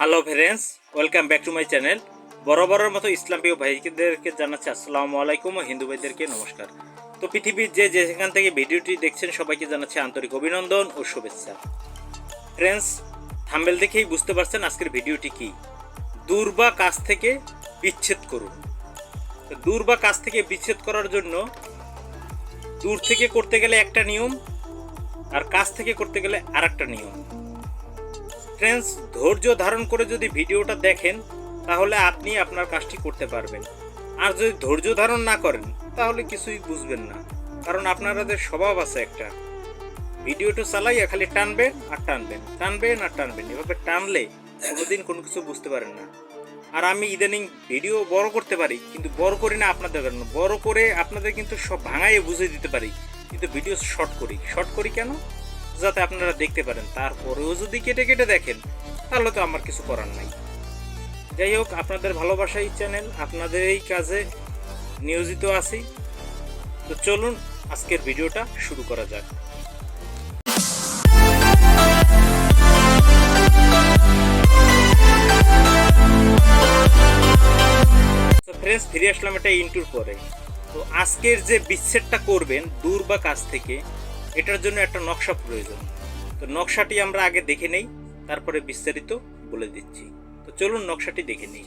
Hello friends welcome back to my channel বরাবরের মতো ইসলাম প্রিয় ভাইদেরকে জানাচ্ছি আসসালামু আলাইকুম ও হিন্দু ভাইদেরকে নমস্কার। তো পৃথিবীর যে যেখান থেকে ভিডিওটি দেখছেন সবাইকে জানাচ্ছি আন্তরিক অভিনন্দন ও শুভেচ্ছা। ফ্রেন্ডস থাম্বেল দেখেই বুঝতে পারছেন আজকের ভিডিওটি কি। দূর বা কাছ থেকে বিচ্ছেদ করুন। দূর বা কাছ থেকে বিচ্ছেদ করার জন্য দূর থেকে করতে গেলে একটা নিয়ম, আর কাছ থেকে করতে গেলে আর একটা নিয়ম। ফ্রেন্ডস ধৈর্য ধারণ করে যদি ভিডিওটা দেখেন, তাহলে আপনি আপনার কাজটি করতে পারবেন। আর যদি ধৈর্য ধারণ না করেন, তাহলে কিছুই বুঝবেন না, কারণ আপনাদের স্বভাব আছে একটা। ভিডিওটা চালাইয়া খালি টানবেন আর টানবেন টানবেন আর টানবেন। এভাবে টানলে কোনোদিন কোনো কিছু বুঝতে পারেন না। আর আমি ইদানিং ভিডিও বড় করতে পারি, কিন্তু বড় করি না আপনাদের জন্য। বড় করে আপনাদের কিন্তু সব ভাঙাইয়ে বুঝিয়ে দিতে পারি, কিন্তু ভিডিও শর্ট করি। শর্ট করি কেন? যাতে আপনারা দেখতে পারেন। তারপরেও যদি কেটে কেটে দেখেন, তাহলে তো আমার কিছু করার নাই। যাই হোক, আপনাদের ভালোবাসা এই চ্যানেল, আপনাদের এই কাজে নিয়োজিত আছি। তো চলুন, আজকের ভিডিওটা শুরু করা যাক। ফ্রেন্ডস ফিরে আসলাম এটা ইন্টুর পরে। তো আজকের যে বিচ্ছেদটা করবেন, দূর বা কাছ থেকে এটার জন্য একটা নকশা প্রয়োজন। তো নকশাটি আমরা আগে দেখে নেই, তারপরে বিস্তারিত বলে দিচ্ছি। তো চলুন নকশাটি দেখে নিই।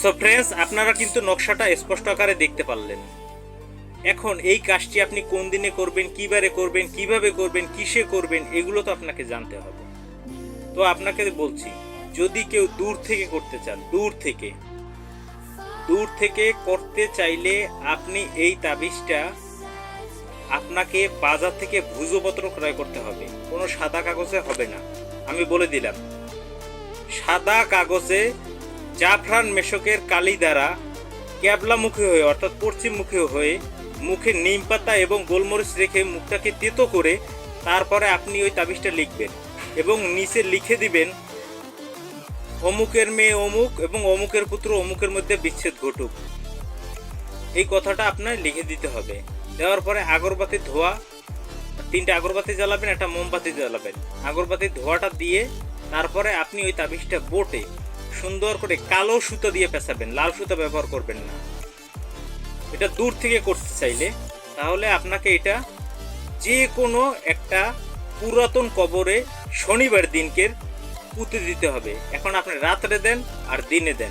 সো ফ্রেন্ডস আপনারা কিন্তু নকশাটা স্পষ্ট আকারে দেখতে পারলেন। এখন এই কাজটি আপনি কোন দিনে করবেন, কিবারে করবেন, কীভাবে করবেন, কিসে করবেন, এগুলো তো আপনাকে জানতে হবে। তো আপনাকে বলছি, যদি কেউ দূর থেকে করতে চান, দূর থেকে দূর থেকে করতে চাইলে আপনি এই তাবিজটা আপনাকে বাজার থেকে ভুজপত্র ক্রয় করতে হবে। কোনো সাদা কাগজে হবে না। আমি বলে দিলাম, সাদা কাগজে জাফরান মেশকের কালি দ্বারা ক্যাবলামুখী হয়ে, অর্থাৎ পশ্চিমমুখী হয়ে, মুখে নিম পাতা এবং গোলমরিচ রেখে মুখটাকে তেতো করে তারপরে আপনি ওই তাবিজটা লিখবেন এবং নিচে লিখে দিবেন, অমুকের মেয়ে অমুক এবং অমুকের পুত্র অমুকের মধ্যে বিচ্ছেদ ঘটুক। এই কথাটা আপনার লিখে দিতে হবে। দেওয়ার পরে আগরবাতি ধোয়া, তিনটা আগরবাতি জ্বালাবেন, একটা মোমবাতি জ্বালাবেন। আগরবাতির ধোয়াটা দিয়ে তারপরে আপনি ওই তাবিজটা বোটে সুন্দর করে কালো সুতো দিয়ে পেঁচাবেন, লাল সুতো ব্যবহার করবেন না। এটা দূর থেকে করতে চাইলে, তাহলে আপনাকে এটা যে কোনো একটা পুরাতন কবরে শনিবার দিনকে পুঁতে দিতে হবে। এখন আপনি রাত্রে দেন আর দিনে দেন।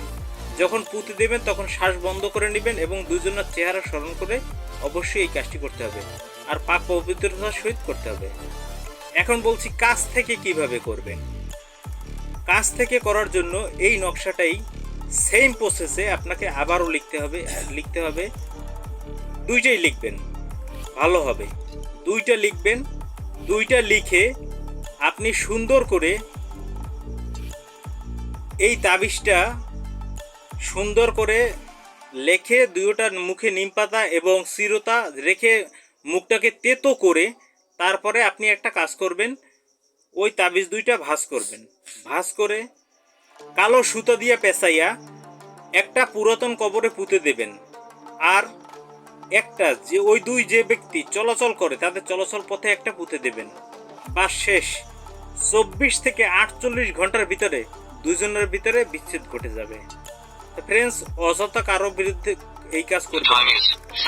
যখন পুঁতে দেবেন, তখন শ্বাস বন্ধ করে নেবেন এবং দুজনের চেহারা স্মরণ করে অবশ্যই এই কাজটি করতে হবে। আর পাক পবিত্রতার সহিত করতে হবে। এখন বলছি, কাজ থেকে কীভাবে করবেন? কাজ থেকে করার জন্য এই নকশাটাই সেম প্রসেসে আপনাকে আবারও লিখতে হবে লিখতে হবে। দুইটাই লিখবেন, ভালো হবে। দুইটা লিখবেন, দুইটা লিখে আপনি সুন্দর করে এই তাবিজটা সুন্দর করে লেখে দুইটার মুখে নিম পাতা এবং চিরতা রেখে মুখটাকে তেতো করে তারপরে আপনি একটা কাজ করবেন। ওই তাবিজ দুইটা ভাঁজ করবেন। ভাঁজ করে কালো সুতো দিয়ে পেঁচাইয়া একটা পুরাতন কবরে পুঁতে দেবেন। আর একটা যে ওই দুই যে ব্যক্তি চলাচল করে, তাদের চলাচল পথে একটা পুঁতে দেবেন। বা শেষ। চব্বিশ থেকে আটচল্লিশ ঘণ্টার ভিতরে দুজনের ভিতরে বিচ্ছেদ ঘটে যাবে। ফ্রেন্ডস অযথা কারও বিরুদ্ধে এই কাজ করবে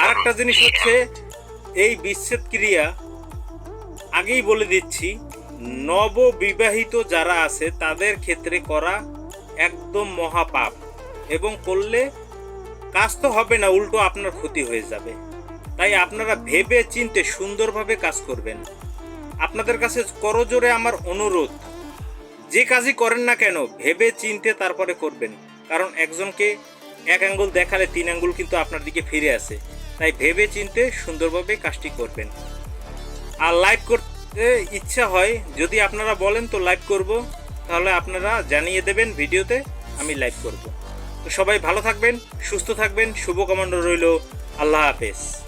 আর একটা জিনিস হচ্ছে, এই বিচ্ছেদ ক্রিয়া আগেই বলে দিচ্ছি নববিবাহিত যারা আছে, তাদের ক্ষেত্রে করা একদম মহাপাপ এবং করলে কাজ তো হবে না, উল্টো আপনার ক্ষতি হয়ে যাবে। তাই আপনারা ভেবে চিনতে সুন্দরভাবে কাজ করবেন। আপনাদের কাছে করজোরে আমার অনুরোধ, যে কাজই করেন না কেন ভেবে চিনতে তারপরে করবেন। কারণ একজনকে এক আঙ্গুল দেখালে তিন আঙ্গুল কিন্তু আপনার দিকে ফিরে আসে। তাই ভেবে চিনতে সুন্দরভাবে কাজটি করবেন। আর লাইভ করতে ইচ্ছা হয়, যদি আপনারা বলেন তো লাইভ করব, তাহলে আপনারা জানিয়ে দেবেন ভিডিওতে, আমি লাইভ করব। তো সবাই ভালো থাকবেন, সুস্থ থাকবেন, শুভকামনা রইল, আল্লাহ হাফেজ।